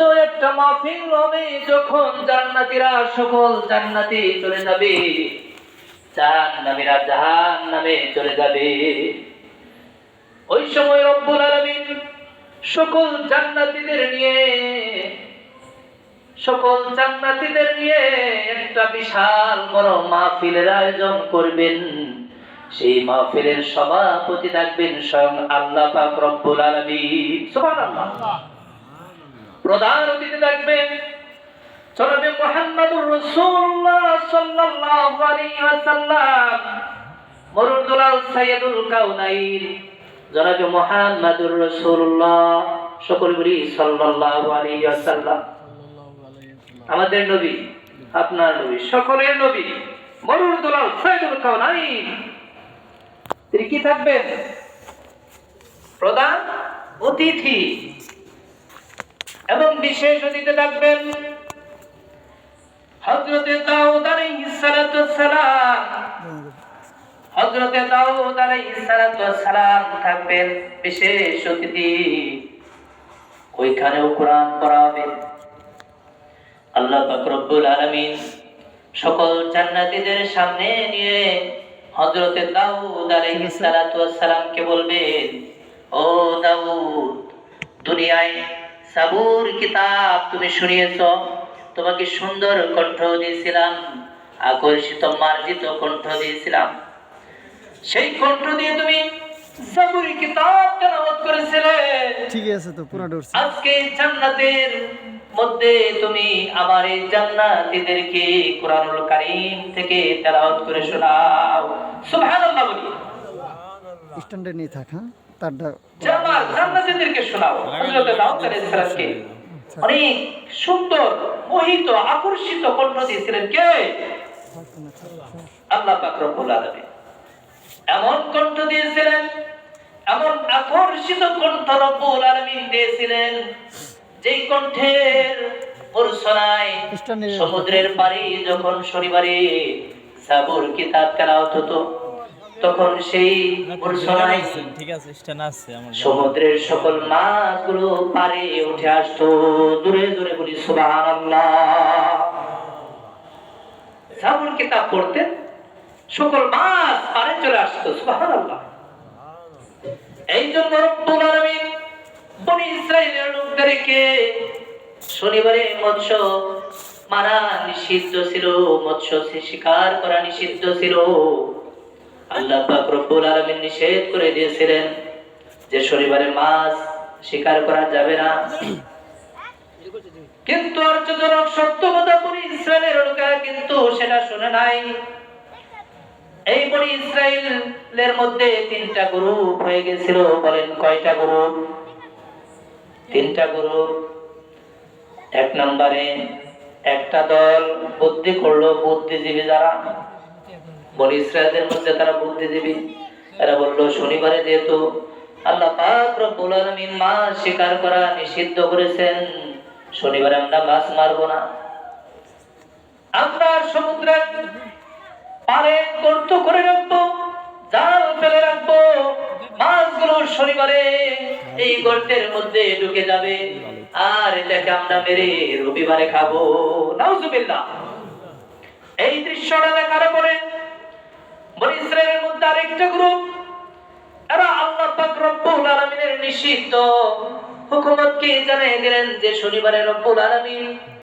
একটা মাহফিল হবে, যখন সকল জান্নাতি চলে যাবে। জাহান্নামীরা জাহান্নামে চলে যাবে। ওই সময় রব্বুল আলামিন সকল জান্নাতীদের নিয়ে, সকল জান্নাতীদের নিয়ে একটা বিশাল বড় মাহফিলের আয়োজন করবেন। সেই মাহফিলের সভাপতি থাকবেন স্বয়ং আল্লাহ পাক রব্বুল আলামিন। সুবহানাল্লাহ। প্রধান অতিথি থাকবেন জনাবে মুহাম্মদুর রাসূলুল্লাহ সাল্লাল্লাহু আলাইহি ওয়াসাল্লাম মরুদুলাল সাইয়্যিদুল কাউনাইন। জনাবে মুহাম্মদুর রাসূলুল্লাহ সকল বলি সাল্লাল্লাহু আলাইহি ওয়াসাল্লাম। আমাদের নবী, আপনার নবী, সকলের নবী মরুদুলাল সাইয়্যিদুল কাউনাইন। তিনি কি থাকবেন? প্রধান অতিথি। এবং বিশেষ অতিথি থাকবেন হযরতে দাউদ হযরতে দাউদ থাকবেন বিশেষ অতিথি। ওইখানেও কোরআন পড়া হবে আল্লাহ পাক রব্বুল আলামিন সকল জান্নাতীদের সামনে নিয়ে হযরতে দাউদ আলাইহিস সালাতু সালামকে বলবেন, ও দাউদ, দুনিয়ায় সাবুর কিতাব তুমি শুনিয়েছ তোমাকে সুন্দর কণ্ঠ দিয়েছিলাম আকর্ষিত মার্জিত কণ্ঠ দিয়েছিলাম। সেই কণ্ঠ দিয়ে তুমি সাবুর কিতাব তেলাওয়াত করেছিলে। ঠিক আছে তো পুরা ডরছে। আজকে জান্নাতের মধ্যে তুমি আবার এই জান্নাতীদেরকে কোরআনুল কারীম থেকে তেলাওয়াত করে শোনাও। সুবহানাল্লাহ বলি। স্ট্যান্ডে নিয়ে থাক হ্যাঁ? তারটা জামাল শোনাও হযরত দাউদ আলাইহিস সালামকে। অনেক সুন্দর মোহিত আকর্ষিত কণ্ঠ দিয়েছিলেন কে? আল্লাহ পাক রব্বুল আলামিন। এমন কণ্ঠ দিয়েছিলেন এমন আকর্ষিত কণ্ঠ রব্বুল আলামিন দিয়েছিলেন যেই কণ্ঠের স্ট্যান্ডে সমুদ্রের পাড়ে যখন শনিবারে সাবুর কিতাব তেলাওয়াত হতো তখন সেই ঠিক আছে সমুদ্রের সকল মাছগুলো পারে উঠে আসতো। দূরে দূরে বলি কিতাব পড়তেন সকল মাছ পারে চলে আসতো সুবহানাল্লাহ। এই জন্য রব্বুল আলামিন বনি ইসরাইলের লোকদেরকে শনিবারে মৎস্য মারা নিষিদ্ধ ছিল মৎস্য শিকার করা নিষিদ্ধ ছিল। আল্লাহ রব্বুল নিষেধ করে দিয়েছিলেন যে শনিবারে মাছ করা যাবে না। কিন্তু বলি ইসরায়েলের কিন্তু সেটা শুনে নাই। এই বনি ইসরায়েলের মধ্যে তিনটা গ্রুপ হয়ে গেছিল, বলেন কয়টা গ্রুপ? তিনটা গ্রুপ। এক নম্বরে একটা দল বুদ্ধি করল, বুদ্ধিজীবী যারা। বনি ইসরায়েলদের মধ্যে তারা বুদ্ধিজীবী। এরা বলল, শনিবারে যেহেতু আল্লাহ পাক রব্বুল করা নিষিদ্ধ করেছেন, শনিবারে আমরা মাছ মারবো না। আমরা পারে গর্ত করে রাখব, জাল ফেলে রাখব, মাছগুলো শনিবারে এই গর্তের মধ্যে ঢুকে যাবে, আর এটাকে আমরা মেরে রবিবারে খাব। নাউজুবিল্লাহ। এই দৃশ্যটা দেখার পরে বনি ইসরায়েলের মধ্যে আরেকটা গ্রুপ এরা আল্লাহ পাক রব্বুল আলামিনের নিষিদ্ধ। হুকুমতকে জানিয়ে দিলেন যে শনিবারে রব্বুল আলামিন